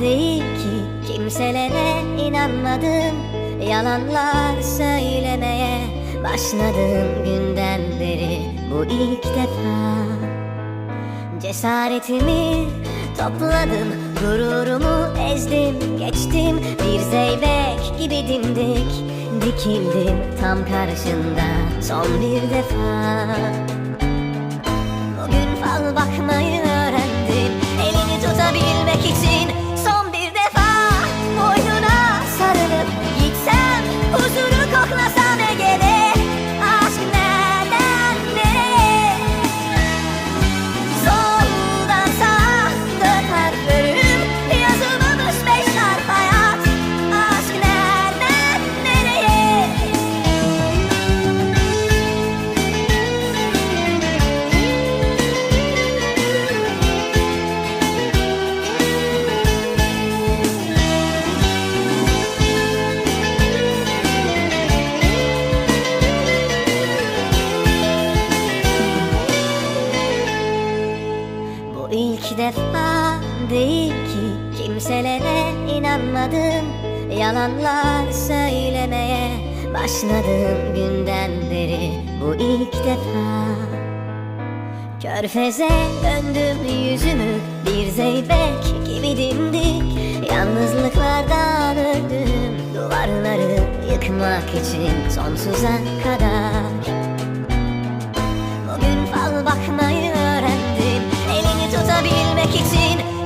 değil ki Kimselere inanmadım. Yalanlar söylemeye Başladığım günden beri Bu ilk defa. Cesaretimi topladım Gururumu ezdim Geçtim. Bir zeybek gibi dimdik Dikildim tam karşında Son bir defa. Bu ilk defa değil ki kimselere inanmadım. Yalanlar söylemeye başladığım günden beri Bu ilk defa. Körfeze döndüm yüzümü bir zeybek gibi dimdik. Yalnızlıklardan öldüm duvarları yıkmak için sonsuza kadar. olabilmek için.